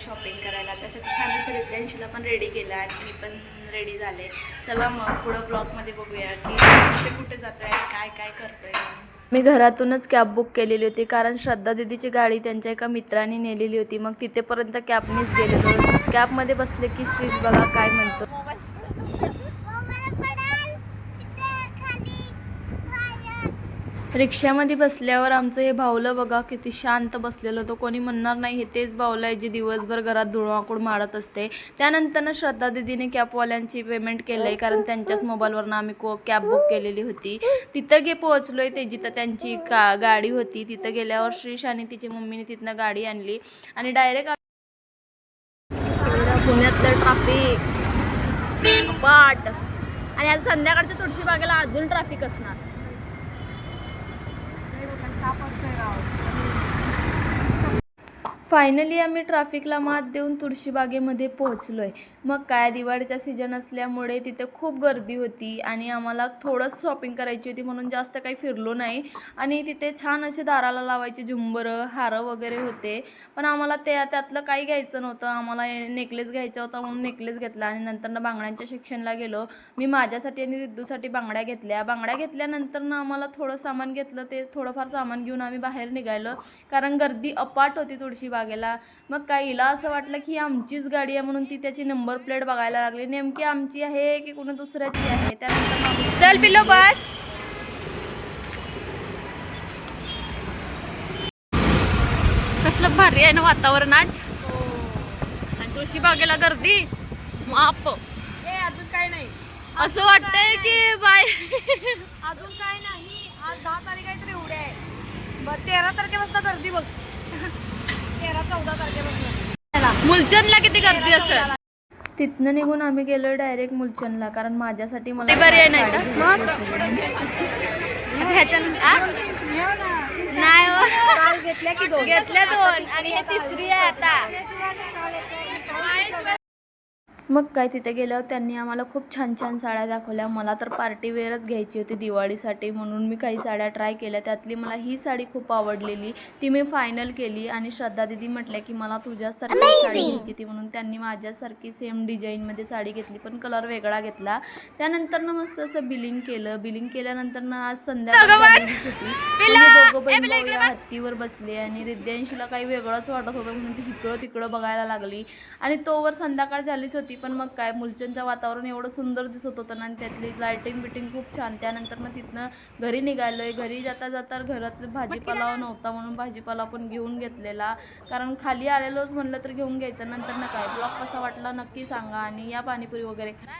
Shopping करायला. त्यासाठी छान असं रिद्यांशीला पण रेडी केलं आणि मी पण रेडी झाले. चला मग पुढं ब्लॉगमध्ये बघूया की कुठे कुठे जातोय आणि काय काय करतोय. मी घरातूनच कॅब बुक केलेली होती कारण श्रद्धा दिदीची गाडी त्यांच्या एका मित्राने नेलेली होती. मग तिथेपर्यंत कॅबनेच गेलेलो. कॅबमध्ये बसले की श्रीश बघा काय म्हणतो. रिक्षामध्ये बसल्यावर आमचं हे भावलं बघा किती शांत बसलेलं होतं. कोणी म्हणणार नाही हे तेच भावलं आहे जे दिवसभर घरात धुळवाकूड मारत असते. त्यानंतरनं श्रद्धा दिदीने कॅबवाल्यांची पेमेंट केलं आहे कारण त्यांच्याच मोबाईलवरनं आम्ही को कॅब बुक केलेली होती. तिथं गे पोहोचलो आहे ते जिथं त्यांची का गाडी होती. तिथं गेल्यावर श्रीश आणि तिची मम्मीने तिथनं गाडी आणली आणि डायरेक्ट पुण्यातलं ट्राफिक पाट आणि आज संध्याकाळच्या तुळशी बागेला अजून ट्राफिक असणार. capa geral. फायनली आम्ही ट्रॅफिकला मात देऊन तुळशीबागेमध्ये पोहोचलो आहे मग काय दिवाळीचा सीजन असल्यामुळे तिथे खूप गर्दी होती आणि आम्हाला थोडंच शॉपिंग करायची होती म्हणून जास्त काही फिरलो नाही. आणि तिथे छान असे दाराला लावायचे झुंबरं हारं वगैरे होते. पण आम्हाला ते त्यातलं काही घ्यायचं नव्हतं. आम्हाला नेकलेस घ्यायचा होता म्हणून नेकलेस घेतला आणि नंतरनं बांगड्यांच्या शिक्षणला गेलो. मी माझ्यासाठी आणि रिद्धूसाठी बांगड्या घेतल्या. बांगड्या घेतल्यानंतरनं आम्हाला थोडं सामान घेतलं. ते थोडंफार सामान घेऊन आम्ही बाहेर निघालो. कारण गर्दी अपाट होती तुळशी बागेला. मग काय हिला असं वाटलं की ही आमचीच गाडी आहे म्हणून ती त्याची नंबर प्लेट बघायला लागली. नेमकी आमची आहे की कोणी दुसऱ्याची आहे? त्यानंतर मग- चल पिलो बस. कसलं भारी आहे ना वातावरण आज. आणि तुळशी बागेला गर्दी. माप. अजून काय नाही. असं वाटतंय की बाय. अजून काय नाही. आज दहा तारीख आहे तरी उद्या आहे. तेरा तारखेपासून गर्दी बघ. मुलचंदला किती गर्दी असेल? तिथनं निघून आम्ही गेलो डायरेक्ट मुलचंदला कारण माझ्यासाठी मला बरी आहे नाही नाही हो. घेतल्या की दोन? घेतल्या दोन आणि हे तिसरी आहे आता. मग काय तिथे गेल्यावर त्यांनी आम्हाला खूप छान छान साड्या दाखवल्या. मला तर पार्टी वेअरच घ्यायची होती दिवाळीसाठी म्हणून मी काही साड्या ट्राय केल्या. त्यातली मला ही साडी खूप आवडलेली. ती मी फायनल केली आणि श्रद्धा दिदी म्हटल्या की मला तुझ्यासारखी साडी घ्यायची ती म्हणून त्यांनी माझ्यासारखी सेम डिझाईनमध्ये साडी घेतली. पण कलर वेगळा घेतला. त्यानंतर ना मस्त असं बिलिंग केलं. बिलिंग केल्यानंतर ना आज संध्याकाळ होती. दोघं हत्तीवर बसले आणि रिद्यांशीला काही वेगळंच वाटत होतं म्हणून ती इकडं तिकडं बघायला लागली. आणि तोवर संध्याकाळ झालीच होती. पण मग काय मुलचंदचं वातावरण एवढं सुंदर दिसत होतं ना आणि त्यातली लायटिंग बिटिंग खूप छान. त्यानंतर मग तिथनं घरी निघालोय. घरी जाता जाता घरात भाजीपाला नव्हता म्हणून भाजीपाला पण घेऊन घेतलेला. कारण खाली आलेलोच म्हणलं तर घेऊन घ्यायचं नंतर ना काय ब्लॉग कसा वाटला नक्की सांगा. आणि या पाणीपुरी वगैरे खा.